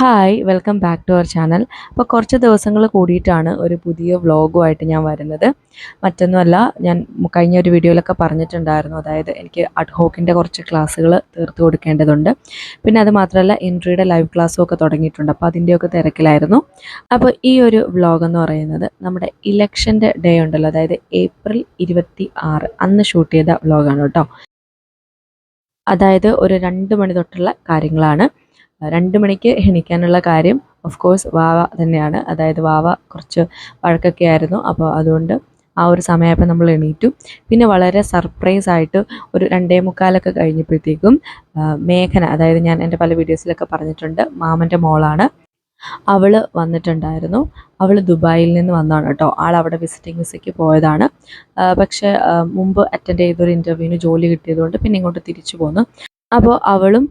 Hi welcome back to our channel അപ്പോൾ കുറച്ച് ദിവസങ്ങൾ കൂടിയിട്ടാണ് ഒരു പുതിയ വ്ളോഗുമായിട്ട് ഞാൻ വരുന്നത്. മറ്റൊന്നുമല്ല ഞാൻ കഴിഞ്ഞ ഒരു വീഡിയോയിലൊക്കെ പറഞ്ഞിട്ടുണ്ടായിരുന്നു. അതായത് എനിക്ക് അഡ്ഹോക്കിന്റെ കുറച്ച് ക്ലാസ്സുകൾ തീർത്ത് കൊടുക്കേണ്ടതുണ്ട്. പിന്നെ അത് മാത്രമല്ല എൻട്രിയുടെ ലൈവ് ക്ലാസ്സും ഒക്കെ തുടങ്ങിയിട്ടുണ്ട്. അപ്പോൾ അതിന്റെയൊക്കെ തിരക്കിലായിരുന്നു. അപ്പോൾ ഈ ഒരു വ്ളോഗ് എന്ന് പറയുന്നത് നമ്മുടെ ഇലക്ഷന്റെ ഡേ ഉണ്ടല്ലോ. അതായത് ഏപ്രിൽ ഇരുപത്തി ആറ് അന്ന് ഷൂട്ട് ചെയ്ത വ്ളോഗാണ് കേട്ടോ. അതായത് ഒരു രണ്ട് മണി തൊട്ടുള്ള കാര്യങ്ങളാണ്. രണ്ട് മണിക്ക് എണീക്കാനുള്ള കാര്യം ഓഫ് കോഴ്സ് വാവ തന്നെയാണ്. അതായത് വാവ കുറച്ച് വഴക്കൊക്കെ ആയിരുന്നു. അപ്പോൾ അതുകൊണ്ട് ആ ഒരു സമയമായപ്പോൾ നമ്മൾ എണീറ്റു. പിന്നെ വളരെ സർപ്രൈസ് ആയിട്ട് ഒരു രണ്ടേ മുക്കാലൊക്കെ കഴിഞ്ഞപ്പോഴത്തേക്കും മേഘന അതായത് ഞാൻ എന്റെ പല വീഡിയോസിലൊക്കെ പറഞ്ഞിട്ടുണ്ട് മാമന്റെ മോളാണ്. അവൾ വന്നിട്ടുണ്ടായിരുന്നു. അവൾ ദുബായിൽ നിന്ന് വന്നതാണ് കേട്ടോ. ആൾ അവിടെ വിസിറ്റിംഗ് വിസയ്ക്ക് പോയതാണ്. പക്ഷേ മുമ്പ് അറ്റൻഡ് ചെയ്തൊരു ഇന്റർവ്യൂവിന് ജോലി കിട്ടിയതുകൊണ്ട് പിന്നെ ഇങ്ങോട്ട് തിരിച്ചു പോന്നു. അപ്പോൾ അവളും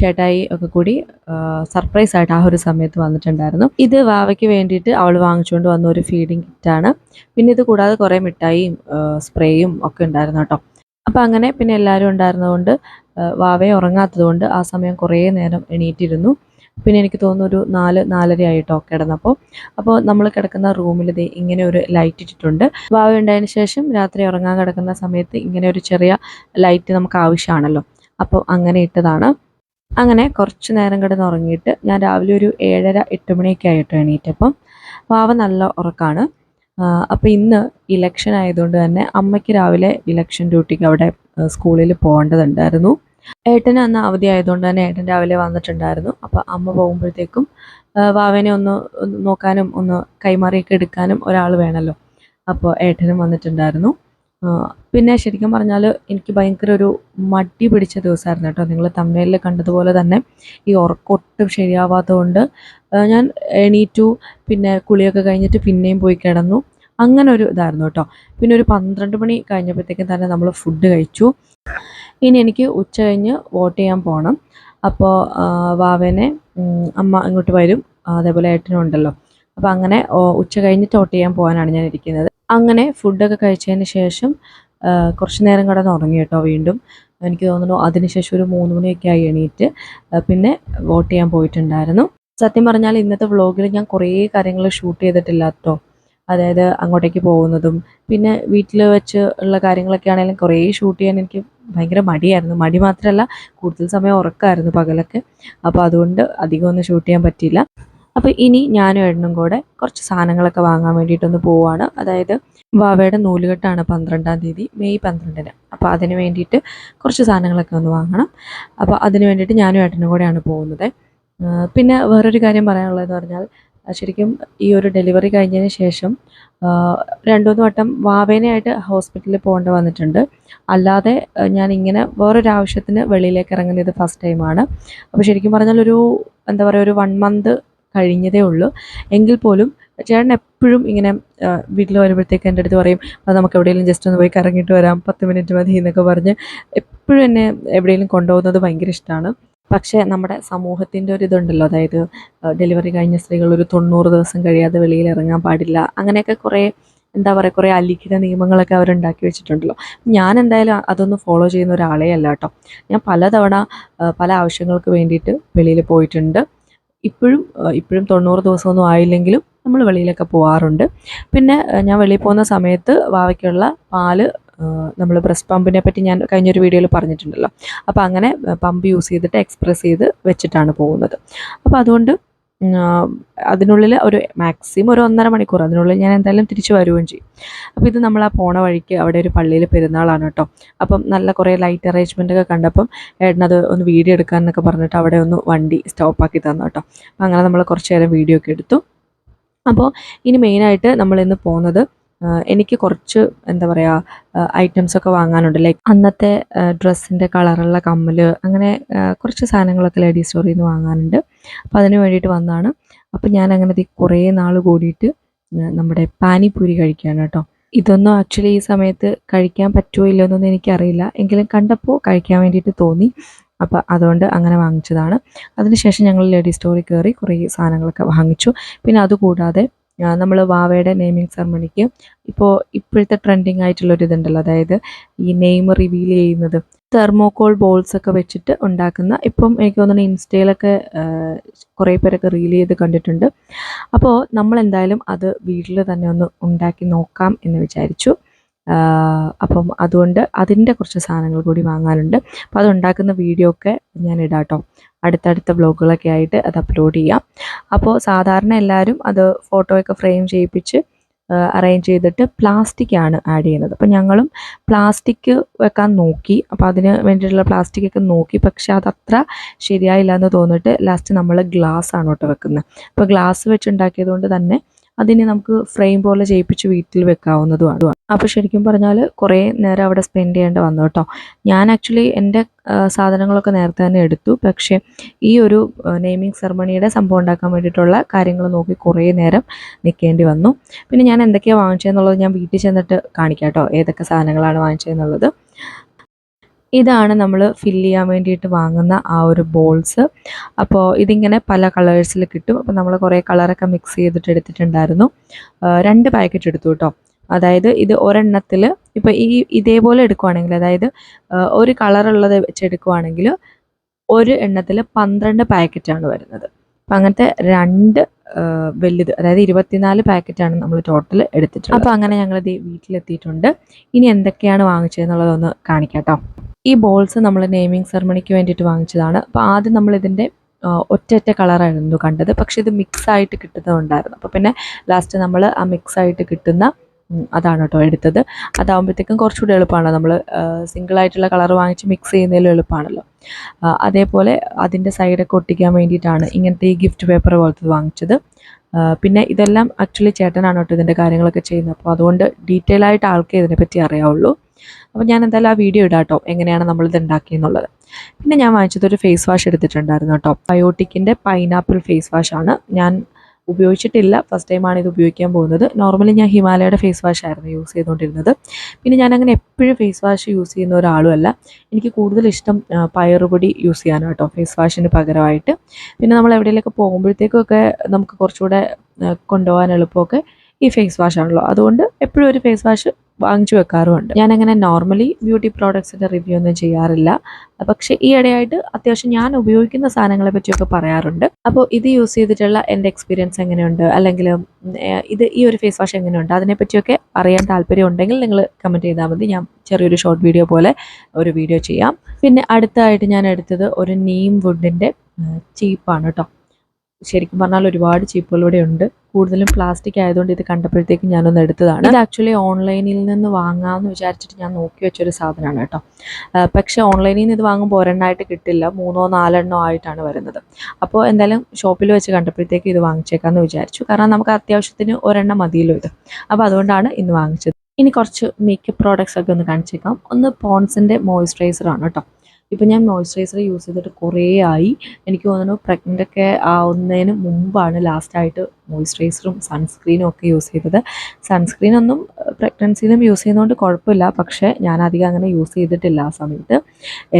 ചേട്ടായി ഒക്കെ കൂടി സർപ്രൈസ് ആയിട്ട് ആ ഒരു സമയത്ത് വന്നിട്ടുണ്ടായിരുന്നു. ഇത് വാവയ്ക്ക് വേണ്ടിയിട്ട് അവൾ വാങ്ങിച്ചുകൊണ്ട് വന്ന ഒരു ഫീഡിങ് കിറ്റാണ് പിന്നെ ഇത് കൂടാതെ കുറേ മിഠായിയും സ്പ്രേയും ഒക്കെ ഉണ്ടായിരുന്നു കേട്ടോ. അപ്പോൾ അങ്ങനെ പിന്നെ എല്ലാവരും ഉണ്ടായിരുന്നതുകൊണ്ട് വാവയെ ഉറങ്ങാത്തതുകൊണ്ട് ആ സമയം കുറേ നേരം എണീറ്റിരുന്നു. പിന്നെ എനിക്ക് തോന്നുന്നു ഒരു നാല് നാലര ആയിട്ടോ കിടന്നപ്പോൾ. അപ്പോൾ നമ്മൾ കിടക്കുന്ന റൂമിൽ ദേ ഇങ്ങനെ ഒരു ലൈറ്റ് ഇട്ടിട്ടുണ്ട്. വാവ ഉണ്ടായതിന് ശേഷം രാത്രി ഉറങ്ങാൻ കിടക്കുന്ന സമയത്ത് ഇങ്ങനെ ഒരു ചെറിയ ലൈറ്റ് നമുക്ക് ആവശ്യമാണല്ലോ. അപ്പോൾ അങ്ങനെ ഇട്ടതാണ്. അങ്ങനെ കുറച്ച് നേരം കിടന്ന് ഉറങ്ങിയിട്ട് ഞാൻ രാവിലെ ഒരു ഏഴര എട്ട് മണിയൊക്കെ ആയിട്ട് എണീറ്റപ്പം വാവ നല്ല ഉറക്കാണ്. അപ്പോൾ ഇന്ന് ഇലക്ഷൻ ആയതുകൊണ്ട് തന്നെ അമ്മയ്ക്ക് രാവിലെ ഇലക്ഷൻ ഡ്യൂട്ടിക്ക് അവിടെ സ്കൂളിൽ പോകേണ്ടതുണ്ടായിരുന്നു. ഏട്ടന് അന്ന് അവധി ആയതുകൊണ്ട് തന്നെ ഏട്ടൻ രാവിലെ വന്നിട്ടുണ്ടായിരുന്നു. അപ്പോൾ അമ്മ പോകുമ്പോഴത്തേക്കും വാവനെ ഒന്ന് നോക്കാനും ഒന്ന് കൈമാറിയൊക്കെ എടുക്കാനും ഒരാൾ വേണമല്ലോ അപ്പോൾ ഏട്ടനും വന്നിട്ടുണ്ടായിരുന്നു. പിന്നെ ശരിക്കും പറഞ്ഞാൽ എനിക്ക് ഭയങ്കര ഒരു മടി പിടിച്ച ദിവസമായിരുന്നു കേട്ടോ. നിങ്ങൾ തമിഴിൽ കണ്ടതുപോലെ തന്നെ ഈ ഉറക്കം ഒട്ടും ശരിയാവാത്തതുകൊണ്ട് ഞാൻ എണീറ്റു പിന്നെ കുളിയൊക്കെ കഴിഞ്ഞിട്ട് പിന്നെയും പോയി കിടന്നു. അങ്ങനെ ഒരു ഇതായിരുന്നു കേട്ടോ. പിന്നെ ഒരു പന്ത്രണ്ട് മണി കഴിഞ്ഞപ്പോഴത്തേക്കും തന്നെ നമ്മൾ ഫുഡ് കഴിച്ചു. ഇനി എനിക്ക് ഉച്ച കഴിഞ്ഞ് വോട്ട് ചെയ്യാൻ പോകണം അപ്പോൾ വാവേനെ അമ്മ ഇങ്ങോട്ട് വരും. അതേപോലെ ഏട്ടനും ഉണ്ടല്ലോ. അപ്പോൾ അങ്ങനെ ഉച്ച കഴിഞ്ഞിട്ട് വോട്ട് ചെയ്യാൻ പോകാനാണ് ഞാൻ ഇരിക്കുന്നത്. അങ്ങനെ ഫുഡൊക്കെ കഴിച്ചതിന് ശേഷം കുറച്ച് നേരം കിടന്ന് ഉറങ്ങി കേട്ടോ വീണ്ടും. എനിക്ക് തോന്നുന്നു അതിനുശേഷം ഒരു മൂന്ന് മണിയൊക്കെ ആയി എണീറ്റ് പിന്നെ വോട്ട് ചെയ്യാൻ പോയിട്ടുണ്ടായിരുന്നു. സത്യം പറഞ്ഞാൽ ഇന്നത്തെ വ്ളോഗിൽ ഞാൻ കുറേ കാര്യങ്ങൾ ഷൂട്ട് ചെയ്തിട്ടില്ല കേട്ടോ. അതായത് അങ്ങോട്ടേക്ക് പോകുന്നതും പിന്നെ വീട്ടിൽ വെച്ച് ഉള്ള കാര്യങ്ങളൊക്കെ ആണെങ്കിലും കുറേ ഷൂട്ട് ചെയ്യാൻ എനിക്ക് ഭയങ്കര മടിയായിരുന്നു. മടി മാത്രമല്ല കൂടുതൽ സമയം ഉറക്കമായിരുന്നു പകലൊക്കെ. അപ്പോൾ അതുകൊണ്ട് അധികമൊന്നും ഷൂട്ട് ചെയ്യാൻ പറ്റിയില്ല. അപ്പോൾ ഇനി ഞാനും എണ്ണും കൂടെ കുറച്ച് സാധനങ്ങളൊക്കെ വാങ്ങാൻ വേണ്ടിയിട്ടൊന്ന് പോവാണ്. അതായത് വാവയുടെ നൂലുകെട്ടാണ് പന്ത്രണ്ടാം തീയതി മെയ് പന്ത്രണ്ടിന്. അപ്പോൾ അതിന് വേണ്ടിയിട്ട് കുറച്ച് സാധനങ്ങളൊക്കെ ഒന്ന് വാങ്ങണം. അപ്പോൾ അതിന് വേണ്ടിയിട്ട് ഞാനും ഏട്ടനും കൂടെയാണ് പോകുന്നത്. പിന്നെ വേറൊരു കാര്യം പറയാനുള്ളതെന്ന് പറഞ്ഞാൽ ശരിക്കും ഈ ഒരു ഡെലിവറി കഴിഞ്ഞതിന് ശേഷം രണ്ടുമൂന്ന് രണ്ട് മൂന്ന് വട്ടം വാവേനയായിട്ട് ഹോസ്പിറ്റലിൽ പോകേണ്ടി വന്നിട്ടുണ്ട്. അല്ലാതെ ഞാൻ ഇങ്ങനെ വേറൊരു ആവശ്യത്തിന് വെളിയിലേക്ക് ഇറങ്ങുന്നത് ഫസ്റ്റ് ടൈമാണ്. അപ്പോൾ ശരിക്കും പറഞ്ഞാൽ ഒരു എന്താ പറയുക ഒരു വൺ മന്ത് കഴിഞ്ഞതേ ഉള്ളൂ. എങ്കിൽ പോലും ചേട്ടൻ എപ്പോഴും ഇങ്ങനെ വീട്ടിൽ വരുമ്പോഴത്തേക്ക് എന്റെ അടുത്ത് പറയും അത് നമുക്ക് എവിടെയെങ്കിലും ജസ്റ്റ് ഒന്ന് പോയി കറങ്ങിയിട്ട് വരാം പത്ത് മിനിറ്റ് മതി എന്നൊക്കെ പറഞ്ഞ് എപ്പോഴും എന്നെ എവിടെയെങ്കിലും കൊണ്ടുപോകുന്നത് ഭയങ്കര ഇഷ്ടമാണ്. പക്ഷേ നമ്മുടെ സമൂഹത്തിന്റെ ഒരു ഇതുണ്ടല്ലോ അതായത് ഡെലിവറി കഴിഞ്ഞ സ്ത്രീകൾ ഒരു തൊണ്ണൂറ് ദിവസം കഴിയാതെ വെളിയിൽ ഇറങ്ങാൻ പാടില്ല. അങ്ങനെയൊക്കെ കുറേ എന്താ പറയുക കുറേ അലിഖിത നിയമങ്ങളൊക്കെ അവരുണ്ടാക്കി വെച്ചിട്ടുണ്ടല്ലോ. ഞാൻ എന്തായാലും അതൊന്നും ഫോളോ ചെയ്യുന്ന ഒരാളേ അല്ല കേട്ടോ. ഞാൻ പലതവണ പല ആവശ്യങ്ങൾക്ക് വേണ്ടിയിട്ട് വെളിയിൽ പോയിട്ടുണ്ട്. ഇപ്പോഴും ഇപ്പോഴും തൊണ്ണൂറ് ദിവസമൊന്നും ആയില്ലെങ്കിലും നമ്മൾ വെളിയിലൊക്കെ പോകാറുണ്ട് പിന്നെ ഞാൻ വെളിയിൽ പോകുന്ന സമയത്ത് വാവയ്ക്കുള്ള പാൽ നമ്മൾ ബ്രസ്റ്റ് പമ്പിനെ പറ്റി ഞാൻ കഴിഞ്ഞൊരു വീഡിയോയിൽ പറഞ്ഞിട്ടുണ്ടല്ലോ. അപ്പോൾ അങ്ങനെ പമ്പ് യൂസ് ചെയ്തിട്ട് എക്സ്പ്രസ് ചെയ്ത് വെച്ചിട്ടാണ് പോകുന്നത്. അപ്പോൾ അതുകൊണ്ട് അതിനുള്ളിൽ ഒരു മാക്സിമം ഒരു ഒന്നര മണിക്കൂർ. അതിനുള്ളിൽ ഞാൻ എന്തായാലും തിരിച്ചു വരുകയും ചെയ്യും. അപ്പോൾ ഇത് നമ്മൾ ആ പോണ വഴിക്ക് അവിടെ ഒരു പള്ളിയിൽ പെരുന്നാളാണ് കേട്ടോ. അപ്പം നല്ല കുറേ ലൈറ്റ് അറേഞ്ച്മെന്റ് ഒക്കെ കണ്ടപ്പം ഏട്ടനത് ഒന്ന് വീഡിയോ എടുക്കാമെന്നൊക്കെ പറഞ്ഞിട്ട് അവിടെ ഒന്ന് വണ്ടി സ്റ്റോപ്പാക്കി തന്നു കേട്ടോ. അങ്ങനെ നമ്മൾ കുറച്ച് നേരം വീഡിയോ ഒക്കെ എടുത്തു. അപ്പോൾ ഇനി മെയിനായിട്ട് നമ്മൾ ഇന്ന് പോകുന്നത് എനിക്ക് കുറച്ച് എന്താ പറയുക ഐറ്റംസ് ഒക്കെ വാങ്ങാനുണ്ട്. ലൈക്ക് അന്നത്തെ ഡ്രസ്സിന്റെ കളറുള്ള കമ്മൽ അങ്ങനെ കുറച്ച് സാധനങ്ങളൊക്കെ ലേഡീസ് സ്റ്റോറിൽ നിന്ന് വാങ്ങാനുണ്ട്. അപ്പോൾ അതിന് വേണ്ടിയിട്ട് വന്നതാണ്. അപ്പോൾ ഞാൻ അങ്ങനെ കുറേ നാൾ കൂടിയിട്ട് നമ്മുടെ പാനിപ്പൂരി കഴിക്കുകയാണ് കേട്ടോ. ഇതൊന്നും ആക്ച്വലി ഈ സമയത്ത് കഴിക്കാൻ പറ്റുമോ ഇല്ലയോ എന്നൊന്നും എനിക്കറിയില്ല. എങ്കിലും കണ്ടപ്പോൾ കഴിക്കാൻ വേണ്ടിയിട്ട് തോന്നി. അപ്പോൾ അതുകൊണ്ട് അങ്ങനെ വാങ്ങിച്ചതാണ്. അതിനുശേഷം ഞങ്ങൾ ലേഡീസ് സ്റ്റോറിൽ കയറി കുറേ സാധനങ്ങളൊക്കെ വാങ്ങിച്ചു. പിന്നെ അതുകൂടാതെ നമ്മൾ വാവയുടെ നെയിമിങ് സെർമണിക്ക് ഇപ്പോൾ ഇപ്പോഴത്തെ ട്രെൻഡിങ് ആയിട്ടുള്ള ഒരു ഇതുണ്ടല്ലോ. അതായത് ഈ നെയിം റിവീൽ ചെയ്യുന്നത് തെർമോകോൾ ബോൾസ് ഒക്കെ വെച്ചിട്ട് ഉണ്ടാക്കുന്ന ഇപ്പം എനിക്ക് തോന്നുന്നു ഇൻസ്റ്റയിലൊക്കെ കുറേ പേരൊക്കെ റീൽ ചെയ്ത് കണ്ടിട്ടുണ്ട്. അപ്പോൾ നമ്മൾ എന്തായാലും അത് വീട്ടിൽ തന്നെ ഒന്ന് ഉണ്ടാക്കി നോക്കാം എന്ന് വിചാരിച്ചു. അപ്പം അതുകൊണ്ട് അതിന്റെ കുറച്ച് സാധനങ്ങൾ കൂടി വാങ്ങാനുണ്ട്. അപ്പോൾ അതുണ്ടാക്കുന്ന വീഡിയോ ഒക്കെ ഞാൻ ഇടാം കേട്ടോ. അടുത്തടുത്ത ബ്ലോഗുകളൊക്കെ ആയിട്ട് അത് അപ്ലോഡ് ചെയ്യാം. അപ്പോൾ സാധാരണ എല്ലാവരും അത് ഫോട്ടോയൊക്കെ ഫ്രെയിം ചെയ്യിപ്പിച്ച് അറേഞ്ച് ചെയ്തിട്ട് പ്ലാസ്റ്റിക് ആണ് ആഡ് ചെയ്യുന്നത്. അപ്പോൾ ഞങ്ങളും പ്ലാസ്റ്റിക് വെക്കാൻ നോക്കി. അപ്പോൾ അതിന് വേണ്ടിയിട്ടുള്ള പ്ലാസ്റ്റിക് ഒക്കെ നോക്കി. പക്ഷെ അതത്ര ശരിയായില്ല എന്ന് തോന്നിട്ട് ലാസ്റ്റ് നമ്മൾ ഗ്ലാസ് ആണ് കേട്ടോ വെക്കുന്നത് അപ്പോൾ ഗ്ലാസ് വെച്ചുണ്ടാക്കിയത് കൊണ്ട് തന്നെ അതിനെ നമുക്ക് ഫ്രെയിം പോലെ ചെയ്യിപ്പിച്ച് വീട്ടിൽ വെക്കാവുന്നതുമാണ് അപ്പോൾ ശരിക്കും പറഞ്ഞാൽ കുറേ നേരം അവിടെ സ്പെൻഡ് ചെയ്യേണ്ടി വന്നു കേട്ടോ. ഞാൻ ആക്ച്വലി എന്റെ സാധനങ്ങളൊക്കെ നേരത്തെ തന്നെ എടുത്തു. പക്ഷേ ഈ ഒരു നെയിമിംഗ് സെറമണിയുടെ സംഭവം ഉണ്ടാക്കാൻ വേണ്ടിയിട്ടുള്ള കാര്യങ്ങൾ നോക്കി കുറേ നേരം നിൽക്കേണ്ടി വന്നു. പിന്നെ ഞാൻ എന്തൊക്കെയാണ് വാങ്ങിച്ചതെന്നുള്ളത് ഞാൻ വീട്ടിൽ ചെന്നിട്ട് കാണിക്കാം കേട്ടോ. ഏതൊക്കെ സാധനങ്ങളാണ് വാങ്ങിച്ചതെന്നുള്ളത്. ഇതാണ് നമ്മൾ ഫില്ല് ചെയ്യാൻ വേണ്ടിയിട്ട് വാങ്ങുന്ന ആ ഒരു ബോൾസ് അപ്പോൾ ഇതിങ്ങനെ പല കളേഴ്സിൽ കിട്ടും. അപ്പോൾ നമ്മൾ കുറേ കളറൊക്കെ മിക്സ് ചെയ്തിട്ട് എടുത്തിട്ടുണ്ടായിരുന്നു. രണ്ട് പാക്കറ്റ് എടുത്തു കേട്ടോ അതായത് ഇത് ഒരെണ്ണത്തിൽ ഇപ്പോൾ ഈ ഇതേപോലെ എടുക്കുവാണെങ്കിൽ അതായത് ഒരു കളറുള്ളത് വെച്ച് എടുക്കുവാണെങ്കിൽ ഒരു എണ്ണത്തിൽ പന്ത്രണ്ട് പാക്കറ്റാണ് വരുന്നത്. അപ്പം അങ്ങനത്തെ രണ്ട് വലുത് അതായത് ഇരുപത്തിനാല് പാക്കറ്റാണ് നമ്മൾ ടോട്ടൽ എടുത്തിട്ടുള്ളത്. അപ്പോൾ അങ്ങനെ ഞങ്ങളിത് വീട്ടിലെത്തിയിട്ടുണ്ട്. ഇനി എന്തൊക്കെയാണ് വാങ്ങിച്ചതെന്നുള്ളതൊന്ന് കാണിക്കാം കേട്ടോ ഈ ബോൾസ് നമ്മൾ നെയിമിംഗ് സെറമണിക്ക് വേണ്ടിയിട്ട് വാങ്ങിച്ചതാണ്. അപ്പോൾ ആദ്യം നമ്മളിതിന്റെ ഒറ്റ കളറായിരുന്നു കണ്ടത്. പക്ഷേ ഇത് മിക്സ് ആയിട്ട് കിട്ടുന്നതുണ്ടായിരുന്നു. അപ്പോൾ പിന്നെ ലാസ്റ്റ് നമ്മൾ ആ മിക്സ് ആയിട്ട് കിട്ടുന്ന അതാണ് കേട്ടോ എടുത്തത്. അതാകുമ്പോഴത്തേക്കും കുറച്ചുകൂടി എളുപ്പമാണ് നമ്മൾ സിംഗിൾ ആയിട്ടുള്ള കളർ വാങ്ങിച്ച് മിക്സ് ചെയ്യുന്നതിലും എളുപ്പമാണല്ലോ. അതേപോലെ അതിന്റെ സൈഡൊക്കെ ഒട്ടിക്കാൻ വേണ്ടിയിട്ടാണ് ഇങ്ങനത്തെ ഈ ഗിഫ്റ്റ് പേപ്പർ പോലത്തെ വാങ്ങിച്ചത്. പിന്നെ ഇതെല്ലാം ആക്ച്വലി ചേട്ടനാണ് കേട്ടോ ഇതിന്റെ കാര്യങ്ങളൊക്കെ ചെയ്യുന്നത്. അപ്പോൾ അതുകൊണ്ട് ഡീറ്റെയിൽ ആയിട്ട് ആൾക്കേ ഇതിനെപ്പറ്റി അറിയാവുള്ളൂ. അപ്പോൾ ഞാൻ എന്തായാലും ആ വീഡിയോ ഇടാം കേട്ടോ. എങ്ങനെയാണ് നമ്മളിത് ഉണ്ടാക്കിയെന്നുള്ളത്. പിന്നെ ഞാൻ വാങ്ങിച്ചത് ഒരു ഫേസ് വാഷ് എടുത്തിട്ടുണ്ടായിരുന്നു കേട്ടോ. ബയോട്ടിക്കിന്റെ പൈനാപ്പിൾ ഫേസ് വാഷാണ് ഞാൻ ഉപയോഗിച്ചിട്ടില്ല. ഫസ്റ്റ് ടൈമാണ് ഇത് ഉപയോഗിക്കാൻ പോകുന്നത്. നോർമലി ഞാൻ ഹിമാലയയുടെ ഫേസ് വാഷ് ആയിരുന്നു യൂസ് ചെയ്തുകൊണ്ടിരുന്നത്. പിന്നെ ഞാൻ അങ്ങനെ എപ്പോഴും ഫേസ് വാഷ് യൂസ് ചെയ്യുന്ന ഒരാളുമല്ല. എനിക്ക് കൂടുതൽ ഇഷ്ടം പയറുപൊടി യൂസ് ചെയ്യാനാണ് കേട്ടോ ഫേസ് വാഷിന് പകരമായിട്ട്. പിന്നെ നമ്മൾ എവിടെയെങ്കിലൊക്കെ പോകുമ്പോഴത്തേക്കൊക്കെ നമുക്ക് കുറച്ചുകൂടെ കൊണ്ടുപോകാൻ എളുപ്പമൊക്കെ ഈ ഫേസ് വാഷ് ആണല്ലോ. അതുകൊണ്ട് എപ്പോഴും ഒരു ഫേസ് വാഷ് വാങ്ങിച്ചു വെക്കാറുമുണ്ട്. ഞാനങ്ങനെ നോർമലി ബ്യൂട്ടി പ്രോഡക്ട്സിന്റെ റിവ്യൂ ഒന്നും ചെയ്യാറില്ല. പക്ഷേ ഈ ഇടയായിട്ട് അത്യാവശ്യം ഞാൻ ഉപയോഗിക്കുന്ന സാധനങ്ങളെ പറ്റിയൊക്കെ പറയാറുണ്ട്. അപ്പോൾ ഇത് യൂസ് ചെയ്തിട്ടുള്ള എന്റെ എക്സ്പീരിയൻസ് എങ്ങനെയുണ്ട്? അല്ലെങ്കിൽ ഇത് ഈ ഒരു ഫേസ് വാഷ് എങ്ങനെയുണ്ട്? അതിനെപ്പറ്റിയൊക്കെ അറിയാൻ താല്പര്യം ഉണ്ടെങ്കിൽ നിങ്ങൾ കമന്റ് ചെയ്താൽ മതി. ഞാൻ ചെറിയൊരു ഷോർട്ട് വീഡിയോ പോലെ ഒരു വീഡിയോ ചെയ്യാം. പിന്നെ അടുത്തായിട്ട് ഞാൻ എടുത്തത് ഒരു നീം വുഡിന്റെ ചീപ്പാണ് കേട്ടോ ശരിക്കും പറഞ്ഞാൽ ഒരുപാട് ചീപ്പുകൾ ഇവിടെ ഉണ്ട്. കൂടുതലും പ്ലാസ്റ്റിക് ആയതുകൊണ്ട് ഇത് കണ്ടപ്പോഴത്തേക്കും ഞാനൊന്ന് എടുത്തതാണ്. ഇത് ആക്ച്വലി ഓൺലൈനിൽ നിന്ന് വാങ്ങാമെന്ന് വിചാരിച്ചിട്ട് ഞാൻ നോക്കി വെച്ചൊരു സാധനമാണ് കേട്ടോ. പക്ഷേ ഓൺലൈനിൽ നിന്ന് ഇത് വാങ്ങുമ്പോൾ ഒരെണ്ണമായിട്ട് കിട്ടില്ല. മൂന്നോ നാലെണ്ണോ ആയിട്ടാണ് വരുന്നത്. അപ്പോൾ എന്തായാലും ഷോപ്പിൽ വെച്ച് കണ്ടപ്പോഴത്തേക്ക് ഇത് വാങ്ങിച്ചേക്കാമെന്ന് വിചാരിച്ചു. കാരണം നമുക്ക് അത്യാവശ്യത്തിന് ഒരെണ്ണം മതിയല്ലോ ഇത്. അപ്പോൾ അതുകൊണ്ടാണ് ഇന്ന് വാങ്ങിച്ചത്. ഇനി കുറച്ച് മേക്കപ്പ് പ്രോഡക്റ്റ്സ് ഒക്കെ ഒന്ന് കാണിച്ചേക്കാം. ഒന്ന് പോൺസിന്റെ മോയ്സ്ചറൈസർ ആണ് കേട്ടോ. ഇപ്പം ഞാൻ മോയ്സ്ചറൈസർ യൂസ് ചെയ്തിട്ട് കുറേ ആയി. എനിക്ക് തോന്നുന്നു പ്രഗ്നന്റ് ഒക്കെ ആവുന്നതിന് മുമ്പാണ് ലാസ്റ്റായിട്ട് മോയ്സ്ചറൈസറും സൺസ്ക്രീനും ഒക്കെ യൂസ് ചെയ്തത്. സൺസ്ക്രീനൊന്നും പ്രഗ്നൻസിയിലും യൂസ് ചെയ്യുന്നതുകൊണ്ട് കുഴപ്പമില്ല പക്ഷേ ഞാൻ അധികം അങ്ങനെ യൂസ് ചെയ്തിട്ടില്ല ആ സമയത്ത്.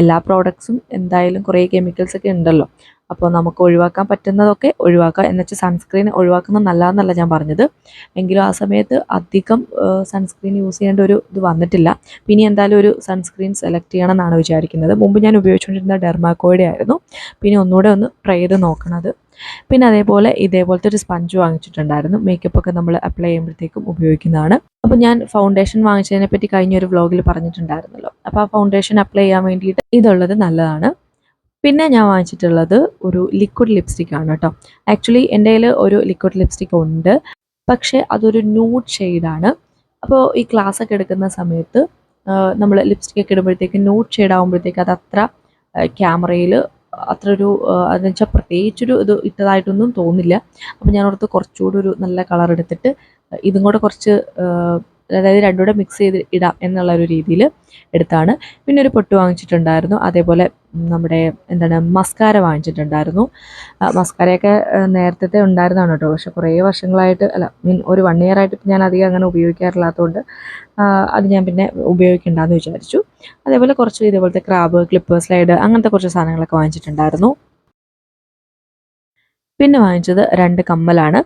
എല്ലാ പ്രോഡക്ട്സും എന്തായാലും കുറേ കെമിക്കൽസ് ഒക്കെ ഉണ്ടല്ലോ. അപ്പോൾ നമുക്ക് ഒഴിവാക്കാൻ പറ്റുന്നതൊക്കെ ഒഴിവാക്കാം എന്നുവെച്ചാൽ സൺസ്ക്രീൻ ഒഴിവാക്കുന്നത് നല്ലതെന്നല്ല ഞാൻ പറഞ്ഞത്. എങ്കിലും ആ സമയത്ത് അധികം സൺസ്ക്രീൻ യൂസ് ചെയ്യേണ്ട ഒരു ഇത് വന്നിട്ടില്ല. പിന്നെ എന്തായാലും ഒരു സൺസ്ക്രീൻ സെലക്ട് ചെയ്യണം എന്നാണ് വിചാരിക്കുന്നത്. മുമ്പ് ഞാൻ ഉപയോഗിച്ചുകൊണ്ടിരുന്ന ഡെർമാക്കോയുടെ ആയിരുന്നു. പിന്നെ ഒന്നുകൂടെ ഒന്ന് ട്രൈ ചെയ്ത് നോക്കണത്. പിന്നെ അതേപോലെ ഇതേപോലത്തെ ഒരു സ്പഞ്ച് വാങ്ങിച്ചിട്ടുണ്ടായിരുന്നു. മേക്കപ്പ് ഒക്കെ നമ്മൾ അപ്ലൈ ചെയ്യുമ്പോഴത്തേക്കും ഉപയോഗിക്കുന്നതാണ്. അപ്പോൾ ഞാൻ ഫൗണ്ടേഷൻ വാങ്ങിച്ചതിനെപ്പറ്റി കഴിഞ്ഞ ഒരു വ്ളോഗിൽ പറഞ്ഞിട്ടുണ്ടായിരുന്നല്ലോ. അപ്പോൾ ആ ഫൗണ്ടേഷൻ അപ്ലൈ ചെയ്യാൻ വേണ്ടിയിട്ട് ഇതുള്ളത് നല്ലതാണ്. പിന്നെ ഞാൻ വാങ്ങിച്ചിട്ടുള്ളത് ഒരു ലിക്വിഡ് ലിപ്സ്റ്റിക് ആണ് കേട്ടോ. ആക്ച്വലി എന്റെ കയ്യിൽ ഒരു ലിക്വിഡ് ലിപ്സ്റ്റിക് ഉണ്ട്. പക്ഷേ അതൊരു ന്യൂഡ് ഷെയ്ഡാണ് അപ്പോൾ ഈ ക്ലാസ് ഒക്കെ എടുക്കുന്ന സമയത്ത് നമ്മൾ ലിപ്സ്റ്റിക് ഒക്കെ ഇടുമ്പോഴത്തേക്ക് ന്യൂഡ് ഷെയ്ഡ് ആകുമ്പോഴത്തേക്ക് അത് അത്ര ക്യാമറയിൽ അത്ര ഒരു അതെന്ന് വെച്ചാൽ പ്രത്യേകിച്ചൊരു ഇത് ഇട്ടതായിട്ടൊന്നും തോന്നില്ല. അപ്പോൾ ഞാൻ ഓർത്ത് കുറച്ചുകൂടി ഒരു നല്ല കളർ എടുത്തിട്ട് ഇതും കൂടെ കുറച്ച് അതായത് രണ്ടും കൂടെ മിക്സ് ചെയ്ത് ഇടാം എന്നുള്ള ഒരു രീതിയിൽ എടുത്താണ്. പിന്നെ ഒരു പൊട്ട് വാങ്ങിച്ചിട്ടുണ്ടായിരുന്നു. അതേപോലെ നമ്മുടെ എന്താണ് മസ്കാര വാങ്ങിച്ചിട്ടുണ്ടായിരുന്നു. മസ്കാരയൊക്കെ നേരത്തെ ഉണ്ടായിരുന്നതാണ് കേട്ടോ. പക്ഷെ കുറേ വർഷങ്ങളായിട്ട് അല്ല മീൻ ഒരു വൺ ഇയർ ആയിട്ട് ഞാൻ അധികം അങ്ങനെ ഉപയോഗിക്കാറില്ലാത്തതുകൊണ്ട് അത് ഞാൻ പിന്നെ ഉപയോഗിക്കണ്ടെന്ന് വിചാരിച്ചു. അതേപോലെ കുറച്ച് ഇതേപോലത്തെ ക്രാബ് ക്ലിപ്പ് സ്ലൈഡ് അങ്ങനത്തെ കുറച്ച് സാധനങ്ങളൊക്കെ വാങ്ങിച്ചിട്ടുണ്ടായിരുന്നു. പിന്നെ വാങ്ങിച്ചത് രണ്ട് കമ്മലാണ്.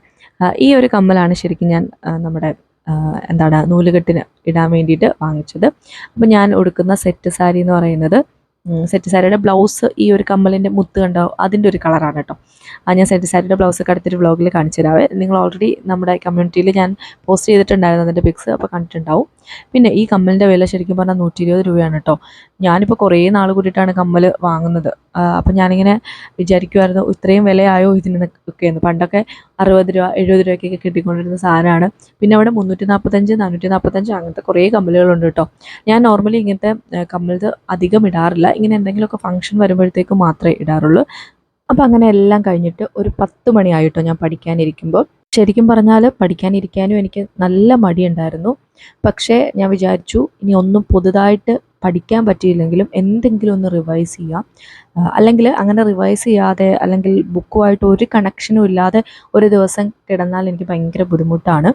ഈ ഒരു കമ്മലാണ് ശരിക്കും ഞാൻ നമ്മുടെ എന്താണ് നൂലുകെട്ടിന് ഇടാൻ വേണ്ടിയിട്ട് വാങ്ങിച്ചത്. അപ്പോൾ ഞാൻ ഉടുക്കുന്ന സെറ്റ് സാരി എന്ന് പറയുന്നത് സെറ്റ് സാരിയുടെ ബ്ലൗസ് ഈ ഒരു കമ്മലിന്റെ മുത്ത് കണ്ടോ അതിന്റെ ഒരു കളറാണ് കേട്ടോ ആ ഞാൻ സെറ്റ് സാരിയുടെ ബ്ലൗസ് ഒക്കെ അടുത്തൊരു വ്ളോഗിൽ കാണിച്ചു തരാവേ നിങ്ങൾ ഓൾറെഡി നമ്മുടെ കമ്മ്യൂണിറ്റിയിൽ ഞാൻ പോസ്റ്റ് ചെയ്തിട്ടുണ്ടായിരുന്നു അതിന്റെ പിക്സ് അപ്പോൾ കണ്ടിട്ടുണ്ടാവും. പിന്നെ ഈ കമ്മലിന്റെ വില ശരിക്കും പറഞ്ഞാൽ നൂറ്റി ഇരുപത് രൂപയാണ് കേട്ടോ ഞാനിപ്പോൾ കുറേ നാൾ കൂടിയിട്ടാണ് കമ്മൽ വാങ്ങുന്നത്. അപ്പം ഞാനിങ്ങനെ വിചാരിക്കുമായിരുന്നു ഇത്രയും വിലയായോ ഇതിനൊക്കെ ഒക്കെയെന്ന് പണ്ടൊക്കെ അറുപത് രൂപ എഴുപത് രൂപയ്ക്കൊക്കെ കിട്ടിക്കൊണ്ടിരുന്ന സാധനമാണ് പിന്നെ അവിടെ മുന്നൂറ്റി നാൽപ്പത്തഞ്ച് നാനൂറ്റി നാൽപ്പത്തഞ്ച് അങ്ങനത്തെ കുറേ കമ്മലുകളുണ്ട് കേട്ടോ ഞാൻ നോർമലി ഇങ്ങനത്തെ കമ്മലത് അധികം ഇടാറില്ല. ഇങ്ങനെ എന്തെങ്കിലുമൊക്കെ ഫംഗ്ഷൻ വരുമ്പോഴത്തേക്ക് മാത്രമേ ഇടാറുള്ളൂ. അപ്പോൾ അങ്ങനെ എല്ലാം കഴിഞ്ഞിട്ട് ഒരു പത്ത് മണിയായിട്ടോ ഞാൻ പഠിക്കാനിരിക്കുമ്പോൾ ശരിക്കും പറഞ്ഞാൽ പഠിക്കാനിരിക്കാനും എനിക്ക് നല്ല മടിയുണ്ടായിരുന്നു. പക്ഷേ ഞാൻ വിചാരിച്ചു ഇനി ഒന്നും പുതുതായിട്ട് പഠിക്കാൻ പറ്റിയില്ലെങ്കിലും എന്തെങ്കിലും ഒന്ന് റിവൈസ് ചെയ്യാം. അല്ലെങ്കിൽ അങ്ങനെ റിവൈസ് ചെയ്യാതെ അല്ലെങ്കിൽ ബുക്കുമായിട്ട് ഒരു കണക്ഷനും ഇല്ലാതെ ഒരു ദിവസം കിടന്നാൽ എനിക്ക് ഭയങ്കര ബുദ്ധിമുട്ടാണ്.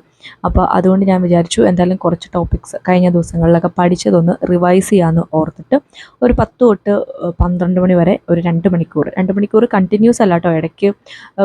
അപ്പോൾ അതുകൊണ്ട് ഞാൻ വിചാരിച്ചു എന്തായാലും കുറച്ച് ടോപ്പിക്സ് കഴിഞ്ഞ ദിവസങ്ങളിലൊക്കെ പഠിച്ചതൊന്ന് റിവൈസ് ചെയ്യാമെന്ന് ഓർത്തിട്ട് ഒരു പത്ത് തൊട്ട് പന്ത്രണ്ട് മണി വരെ ഒരു രണ്ട് മണിക്കൂർ. രണ്ട് മണിക്കൂർ കണ്ടിന്യൂസ് അല്ല കേട്ടോ ഇടയ്ക്ക്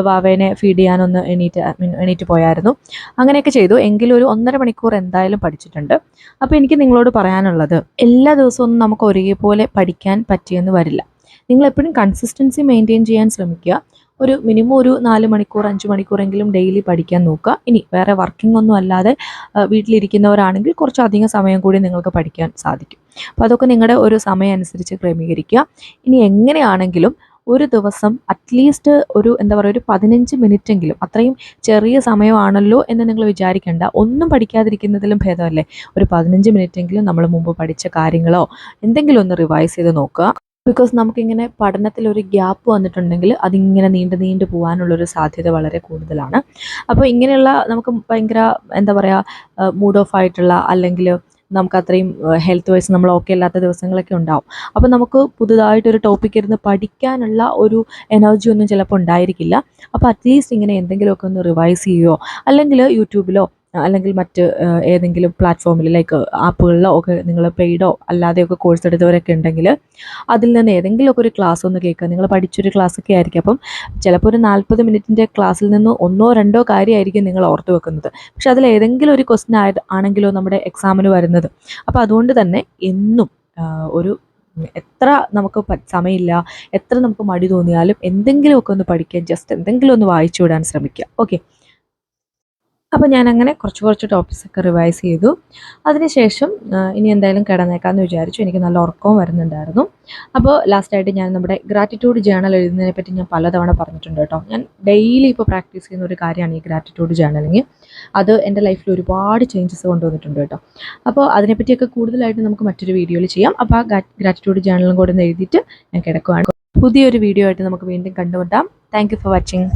വാവേനെ ഫീഡ് ചെയ്യാനൊന്ന് എണീറ്റ് എണീറ്റ് പോയായിരുന്നു. അങ്ങനെയൊക്കെ ചെയ്തു. എങ്കിലും ഒരു ഒന്നര മണിക്കൂർ എന്തായാലും പഠിച്ചിട്ടുണ്ട്. അപ്പോൾ എനിക്ക് നിങ്ങളോട് പറയാനുള്ളത് എല്ലാ ഒന്നും നമുക്ക് ഒരേപോലെ പഠിക്കാൻ പറ്റിയെന്ന് വരില്ല. നിങ്ങൾ എപ്പോഴും കൺസിസ്റ്റൻസി മെയിന്റെയിൻ ചെയ്യാൻ ശ്രമിക്കുക. ഒരു മിനിമം ഒരു നാല് മണിക്കൂർ അഞ്ച് മണിക്കൂറെങ്കിലും ഡെയിലി പഠിക്കാൻ നോക്കുക. ഇനി വേറെ വർക്കിംഗ് ഒന്നും അല്ലാതെ വീട്ടിലിരിക്കുന്നവരാണെങ്കിൽ കുറച്ചധികം സമയം കൂടി നിങ്ങൾക്ക് പഠിക്കാൻ സാധിക്കും. അപ്പോൾ അതൊക്കെ നിങ്ങളുടെ ഒരു സമയം അനുസരിച്ച് ക്രമീകരിക്കുക. ഇനി എങ്ങനെയാണെങ്കിലും ഒരു ദിവസം അറ്റ്ലീസ്റ്റ് ഒരു എന്താ പറയുക ഒരു പതിനഞ്ച് മിനിറ്റെങ്കിലും അത്രയും ചെറിയ സമയമാണല്ലോ എന്ന് നിങ്ങൾ വിചാരിക്കേണ്ട. ഒന്നും പഠിക്കാതിരിക്കുന്നതിലും ഭേദമല്ലേ? ഒരു പതിനഞ്ച് മിനിറ്റെങ്കിലും നമ്മൾ മുമ്പ് പഠിച്ച കാര്യങ്ങളോ എന്തെങ്കിലും ഒന്ന് റിവൈസ് ചെയ്ത് നോക്കുക. ബിക്കോസ് നമുക്കിങ്ങനെ പഠനത്തിൽ ഒരു ഗ്യാപ്പ് വന്നിട്ടുണ്ടെങ്കിൽ അതിങ്ങനെ നീണ്ടു നീണ്ടു പോകാനുള്ളൊരു സാധ്യത വളരെ കൂടുതലാണ്. അപ്പോൾ ഇങ്ങനെയുള്ള നമുക്ക് ഭയങ്കര എന്താ പറയുക മൂഡ് ഓഫ് ആയിട്ടുള്ള അല്ലെങ്കിൽ നമുക്ക് അത്രയും ഹെൽത്ത് വൈസ് നമ്മൾ ഓക്കെ അല്ലാത്ത ദിവസങ്ങളൊക്കെ ഉണ്ടാവും. അപ്പോൾ നമുക്ക് പുതുതായിട്ടൊരു ടോപ്പിക് ഇരുന്ന് പഠിക്കാനുള്ള ഒരു എനർജി ഒന്നും ചിലപ്പോൾ ഉണ്ടായിരിക്കില്ല. അപ്പോൾ അറ്റ്ലീസ്റ്റ് ഇങ്ങനെ എന്തെങ്കിലുമൊക്കെ ഒന്ന് റിവൈസ് ചെയ്യുകയോ അല്ലെങ്കിൽ യൂട്യൂബിലോ അല്ലെങ്കിൽ മറ്റ് ഏതെങ്കിലും പ്ലാറ്റ്ഫോമിൽ ലൈക്ക് ആപ്പുകളിലോ ഒക്കെ നിങ്ങൾ പെയ്ഡോ അല്ലാതെയൊക്കെ കോഴ്സ് എടുത്തവരൊക്കെ ഉണ്ടെങ്കിൽ അതിൽ നിന്ന് ഏതെങ്കിലുമൊക്കെ ഒരു ക്ലാസ് ഒന്ന് കേൾക്കുക. നിങ്ങൾ പഠിച്ചൊരു ക്ലാസ് ഒക്കെ ആയിരിക്കും. അപ്പം ചിലപ്പോൾ ഒരു നാൽപ്പത് മിനിറ്റിന്റെ ക്ലാസ്സിൽ നിന്ന് ഒന്നോ രണ്ടോ കാര്യമായിരിക്കും നിങ്ങൾ ഓർത്ത് വെക്കുന്നത്. പക്ഷെ അതിൽ ഏതെങ്കിലും ഒരു ക്വസ്റ്റൻ ആണെങ്കിലോ നമ്മുടെ എക്സാമിന് വരുന്നത്. അപ്പോൾ അതുകൊണ്ട് തന്നെ എന്നും ഒരു എത്ര നമുക്ക് സമയമില്ല എത്ര നമുക്ക് മടി തോന്നിയാലും എന്തെങ്കിലുമൊക്കെ ഒന്ന് പഠിക്കാൻ ജസ്റ്റ് എന്തെങ്കിലും ഒന്ന് വായിച്ചു വിടാൻ ശ്രമിക്കുക. ഓക്കെ അപ്പോൾ ഞാൻ അങ്ങനെ കുറച്ച് കുറച്ച് ടോപ്പിക്സൊക്കെ റിവൈസ് ചെയ്തു. അതിനുശേഷം ഇനി എന്തായാലും കിടന്നേക്കാമെന്ന് വിചാരിച്ചു. എനിക്ക് നല്ല ഉറക്കവും വരുന്നുണ്ടായിരുന്നു. അപ്പോൾ ലാസ്റ്റായിട്ട് ഞാൻ നമ്മുടെ ഗ്രാറ്റിറ്റ്യൂഡ് ജേണൽ എഴുതുന്നതിനെ പറ്റി ഞാൻ പലതവണ പറഞ്ഞിട്ടുണ്ട് കേട്ടോ. ഞാൻ ഡെയിലി ഇപ്പോൾ പ്രാക്ടീസ് ചെയ്യുന്ന ഒരു കാര്യമാണ് ഈ ഗ്രാറ്റിറ്റ്യൂഡ് ജേണലിങ് അത് എന്റെ ലൈഫിൽ ഒരുപാട് ചേഞ്ചസ് കൊണ്ടുവന്നിട്ടുണ്ട് കേട്ടോ. അപ്പോൾ അതിനെപ്പറ്റിയൊക്കെ കൂടുതലായിട്ട് നമുക്ക് മറ്റൊരു വീഡിയോയിൽ ചെയ്യാം. അപ്പോൾ ആ ഗ്രാറ്റിറ്റ്യൂഡ് ജേണലും കൂടെ ഒന്ന് എഴുതിയിട്ട് ഞാൻ കിടക്കുവാണ്. പുതിയൊരു വീഡിയോ ആയിട്ട് നമുക്ക് വീണ്ടും കണ്ടുമുട്ടാം. Thank for watching